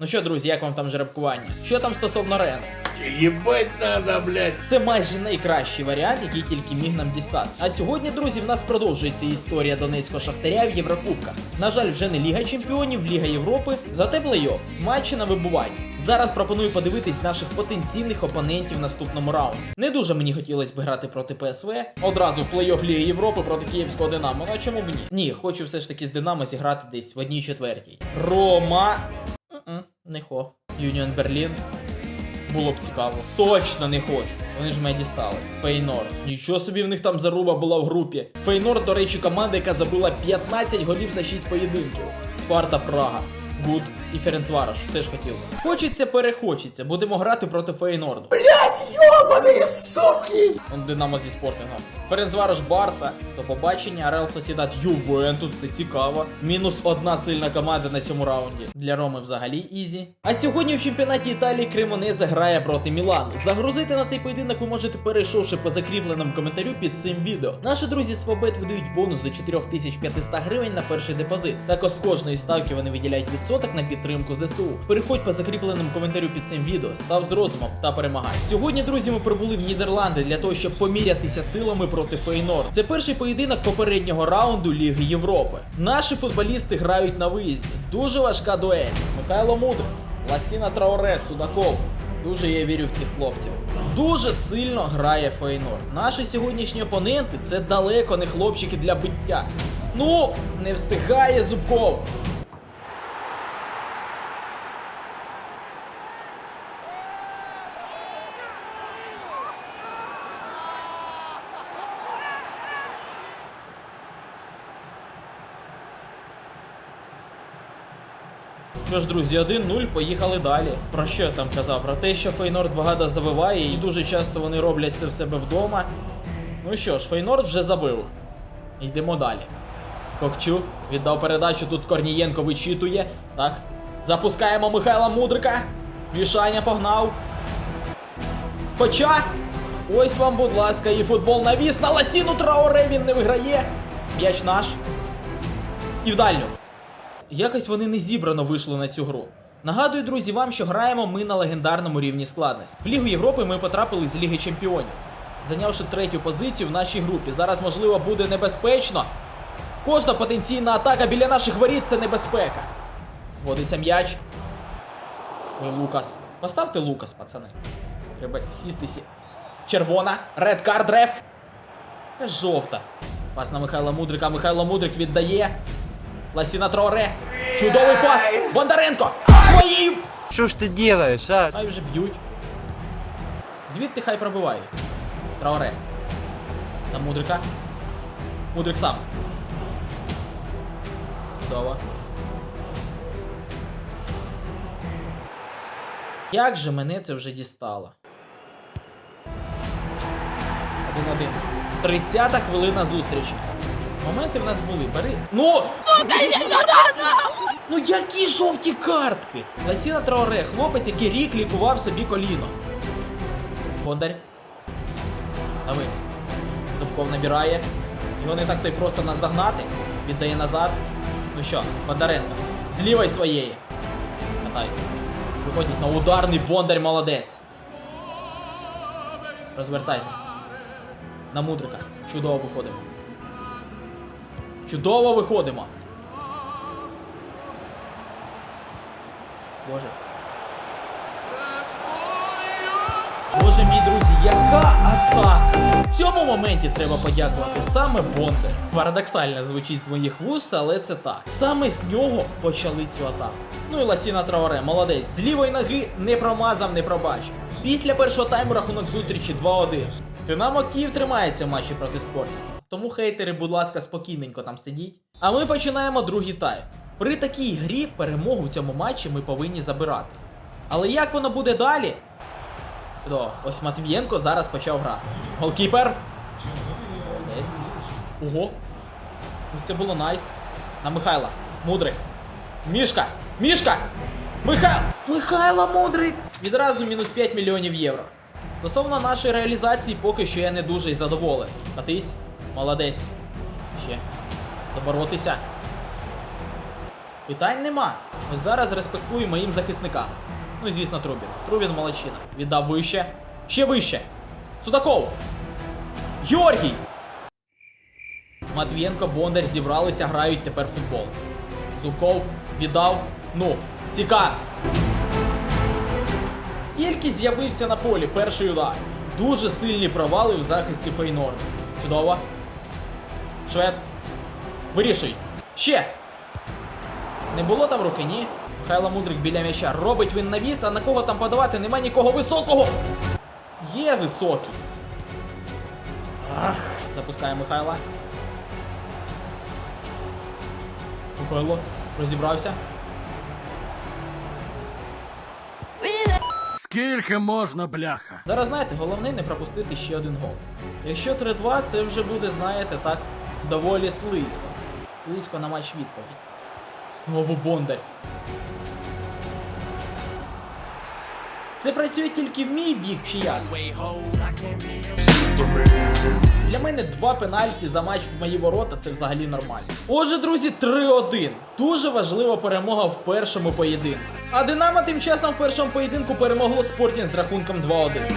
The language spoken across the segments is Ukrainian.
Ну що, друзі, як вам там жеребкування? Що там стосовно Рену? Ебать надо, блядь. Це майже найкращий варіант, який тільки міг нам дістати. А сьогодні, друзі, в нас продовжується історія донецького шахтаря в Єврокубках. На жаль, вже не Ліга Чемпіонів, Ліга Європи, зате плей-офф, матчі на вибування. Зараз пропоную подивитись наших потенційних опонентів в наступному раунді. Не дуже мені хотілося б грати проти ПСВ. Одразу в плей-офф Ліги Європи проти Київського Динамо. Ну а чому б ні? Ні, хочу все ж таки з Динамо зіграти десь в одній четвертій. Рома. Не хо. Юніон Берлін. Було б цікаво. Точно не хочу. Вони ж мене дістали. Фейнорд. Нічого собі в них там заруба була в групі. Фейнорд, до речі, команда, яка забила 15 голів за 6 поєдинків. Спарта Прага. Гуд і Ференцварош теж хотів. би. Хочеться, перехочеться. Будемо грати проти Фейнорду. Ёбаные суки! Он Динамо зі спортингом. Ференцварош Барса. До побачення. Реал Сосідат Ювентус. Це цікаво. Мінус одна сильна команда на цьому раунді. Для Роми взагалі ізі. А сьогодні в чемпіонаті Італії Кремонезе грає проти Мілану. Загрузити на цей поєдинок ви можете перейшовши по закріпленому коментарю під цим відео. Наші друзі з Фобет видають бонус до 4500 гривень на перший депозит. Також з кожної ставки вони виділяють відсоток на підтримку ЗСУ. Переходь по закріпленому коментарю під цим відео, став з розумом та перемагай. Сьогодні, друзі, ми прибули в Нідерланди для того, щоб помірятися силами проти Фейнорд. Це перший поєдинок попереднього раунду Ліги Європи. Наші футболісти грають на виїзді. Дуже важка дуель. Михайло Мудрик, Ласіна Трауре, Судаков. Дуже я вірю в цих хлопців. Дуже сильно грає Фейнорд. Наші сьогоднішні опоненти це далеко не хлопчики для биття. Ну, не встигає Зубков. Що ж, друзі, 1-0, поїхали далі. Про що я там казав? Про те, що Фейнорд багато забиває, і дуже часто вони роблять це в себе вдома. Ну що ж, Фейнорд вже забив. Йдемо далі. Кокчу віддав передачу, тут Корнієнко вичитує. Так. Запускаємо Михайла Мудрика. Вішання погнав. Хоча. Ось вам, будь ласка, і футбол навіс на ластіну Трауре він не виграє. М'яч наш. І в дальню. Якось вони не зібрано вийшли на цю гру. Нагадую, друзі, вам, що граємо ми на легендарному рівні складності. В Лігу Європи ми потрапили з Ліги Чемпіонів, зайнявши третю позицію в нашій групі. Зараз, можливо, буде небезпечно. Кожна потенційна атака біля наших воріт це небезпека. Водиться м'яч. Ой, Лукас. Поставте Лукас, пацани. Треба сісти сі. Червона. Ред кард реф. Жовта. Пас на Михайла Мудрика. Михайло Мудрик віддає. Ласіна Троре. Чудовий пас. Бондаренко. Своїм. Что ж ты делаешь, а? Хай вже б'ють. Звідти хай пробиває. Траоре. На Мудрика. Мудрик сам. Чудово. Як же мене це вже дістало? 1-1. 30-та хвилина зустрічі. Моменти в нас були. Бери. Ну! Ну які жовті картки? Ласіна Траоре, хлопець, який рік лікував собі коліно. Бондар. На виніс. Зубков набирає. Його не так то й просто наздогнати. Віддає назад. Ну що, Бондаренко. З лівої своєї. Катай. Виходить на ударний Бондар молодець. Розвертайте. На Мудрика. Чудово виходимо. Чудово виходимо. Боже. Боже мій друзі, яка атака! В цьому моменті треба подякувати саме Бондар. Парадоксально звучить з моїх вуст, але це так. Саме з нього почали цю атаку. Ну і Ласіна Траоре, молодець. З лівої ноги не промазав, не пробачив. Після першого тайму рахунок зустрічі 2-1. Динамо Київ тримається в матчі проти спорту. Тому хейтери, будь ласка, спокійненько там сидіть. А ми починаємо другий тайм. При такій грі перемогу в цьому матчі ми повинні забирати. Але як воно буде далі? Чудово. Ось Матвієнко зараз почав грати. Голкіпер. Ого. Це було найс. На Михайла. Мудрик. Мішка! Мішка! Михайло! Михайло Мудрик! Відразу мінус 5 мільйонів євро. Стосовно нашої реалізації, поки що я не дуже задоволений. Катись. Молодець. Ще. Доборотися. Питань нема. Ось зараз респектую моїм захисникам. Ну і звісно, Трубін. Трубін молодчина. Віддав вище. Ще вище. Судаков. Георгій. Матвієнко, Бондар зібралися, грають тепер футбол. Зубков віддав. Ну, Ціка. Тільки з'явився на полі перший удар. Дуже сильні провали в захисті Фейнорду. Чудово. Швед. Вирішуй. Ще. Не було там руки, ні. Михайло Мудрик біля м'яча. Робить він навіс, а на кого там подавати? Нема нікого високого. Є високий. Ах, запускає Михайла. Михайло розібрався. Скільки можна, бляха? Зараз знаєте, головне не пропустити ще один гол. Якщо 3-2, це вже буде, знаєте, так, доволі слизько. Слизько на матч відповідь. Знову Бондар. Це працює тільки в мій бік чи як? Для мене два пенальті за матч в мої ворота це взагалі нормально. Отже, друзі, 3-1. Дуже важлива перемога в першому поєдинку. А Динамо тим часом в першому поєдинку перемогло Спортінг з рахунком 2-1.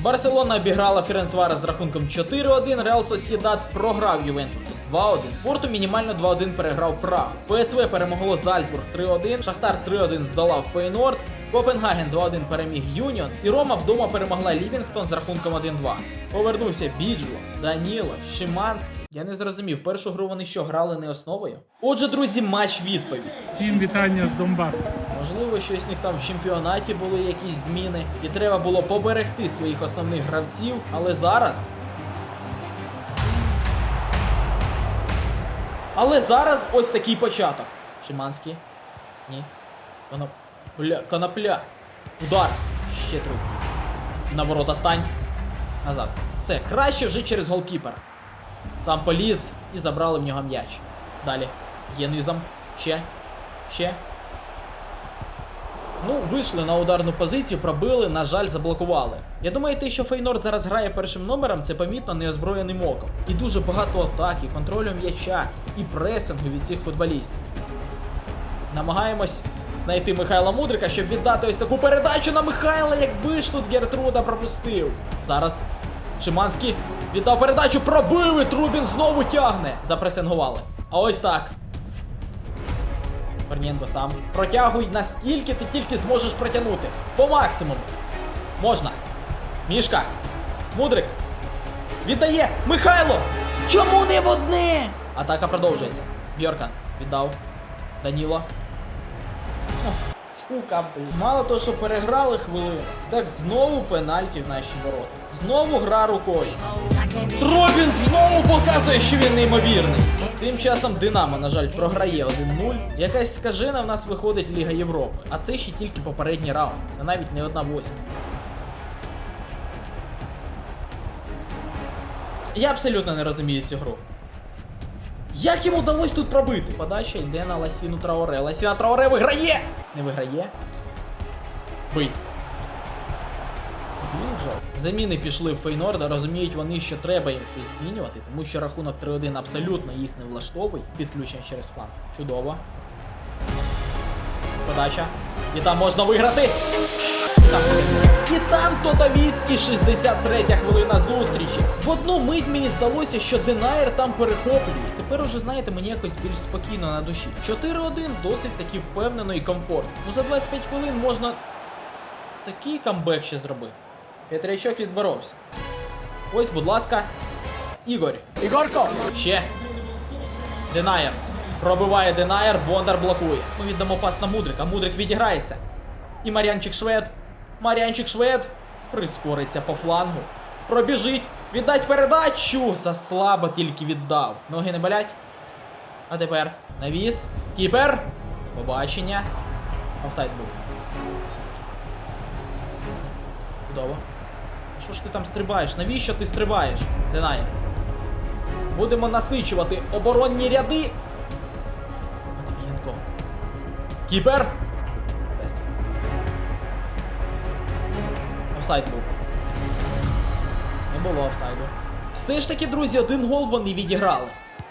Барселона обіграла Ференцвара з рахунком 4-1, Реал Сосідат програв Ювентусу 2-1. Порту мінімально 2-1 переграв Прагу. ПСВ перемогло Зальцбург 3-1, Шахтар 3-1 здолав Фейнорд, Копенгаген 2-1 переміг Юніон, і Рома вдома перемогла Лівінстон з рахунком 1-2. Повернувся Біджло, Даніло, Шиманський. Я не зрозумів, першу гру вони що грали не основою? Отже, друзі, матч відповідь. Всім вітання з Донбасу. Можливо, щось в них там в чемпіонаті були якісь зміни, і треба було поберегти своїх основних гравців, але зараз. Але зараз ось такий початок. Шиманський. Ні. Конопля. Конопля. Удар. Ще труп. На ворота стань. Назад. Все, краще вже через голкіпера. Сам поліз і забрали в нього м'яч. Далі. Є низом. Ще. Ще. Ну, вийшли на ударну позицію, пробили, на жаль, заблокували. Я думаю, те, що Фейнорд зараз грає першим номером, це помітно неозброєним оком. І дуже багато атак, і контролю м'яча, і пресингу від цих футболістів. Намагаємось знайти Михайла Мудрика, щоб віддати ось таку передачу на Михайла, якби ж тут Гертруда пропустив. Зараз Шиманський віддав передачу, пробив і Трубін знову тягне. Запресингували. А ось так. Корнієнко сам. Протягуй наскільки ти тільки зможеш протягнути. По максимуму. Можна. Мішка. Мудрик. Віддає. Михайло! Чому не в одне? Атака продовжується. Бьоркан віддав. Даніло. Сука, блін. Мало того, що переграли хвилину, так знову пенальті в наші ворота. Знову гра рукою. Робін знову показує, що він неймовірний. Тим часом Динамо, на жаль, програє 1-0. Якась скажена в нас виходить Ліга Європи. А це ще тільки попередній раунд. Це навіть не одна восьма. Я абсолютно не розумію цю гру. Як йому вдалося тут пробити? Подача йде на Ласіну Траоре. Ласіна Траоре виграє! Не виграє. Бий. Заміни пішли в Фейнорда, розуміють вони, що треба їм щось змінювати, тому що рахунок 3-1 абсолютно їх не влаштовує. Підключення через фланг. Чудово. Подача. І там можна виграти. Там. І там Тотавіцький 63 хвилина зустрічі. В одну мить мені здалося, що Денаєр там перехоплює. Тепер уже, знаєте, мені якось більш спокійно на душі. 4-1 досить таки впевнено і комфортно. Ну за 25 хвилин можна такий камбек ще зробити. Петрячок відборовся. Ось, будь ласка, Ігор. Ігорко! Ще. Денаєр. Пробиває Денаєр, Бондар блокує. Ми віддамо пас на Мудрика. Мудрик відіграється. І Мар'янчик Швед. Мар'янчик Швед прискориться по флангу. Пробіжить. Віддасть передачу. Заслабо тільки віддав. Ноги не болять. А тепер навіс. Кіпер. Побачення. Офсайд був. Чудово. Що ж ти там стрибаєш? Навіщо ти стрибаєш? Денаєр. Будемо насичувати оборонні ряди. Кіпер. Офсайд був. Не було офсайду. Все ж таки, друзі, один гол вони відіграли.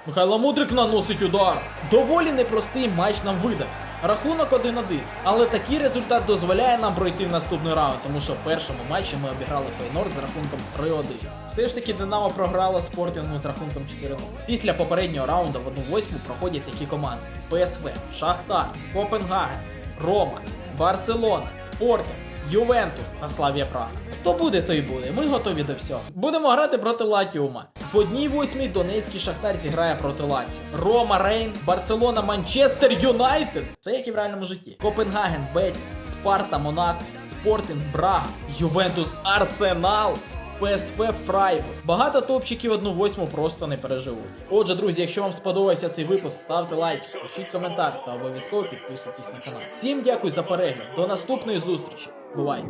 Михайло Мудрик наносить удар. Доволі непростий матч нам видався. Рахунок 1-1. Але такий результат дозволяє нам пройти в наступний раунд, тому що в першому матчі ми обіграли Фейнорд з рахунком 3-1. Все ж таки Динамо програло спортингу з рахунком 4-0. Після попереднього раунду в 1-8 проходять такі команди: ПСВ, Шахтар, Копенгаген, Рома, Барселона, Спортинг. Ювентус та Славія Прага. Хто буде, той буде. Ми готові до всього. Будемо грати проти Латіума. В одній восьмій Донецький Шахтар зіграє проти Лаціо. Рома Рейн, Барселона, Манчестер Юнайтед. Це як і в реальному житті. Копенгаген, Бетіс, Спарта, Монако, Спортинг, Брага, Ювентус, Арсенал. ПСВ Фрайбург. Багато топчиків одну восьму просто не переживуть. Отже, друзі, якщо вам сподобався цей випуск, ставте лайк, пишіть коментар та обов'язково підписуйтесь на канал. Всім дякую за перегляд. До наступної зустрічі. Бувайте!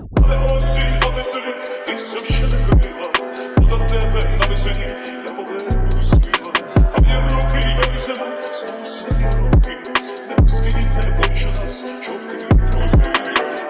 тебе на веселі,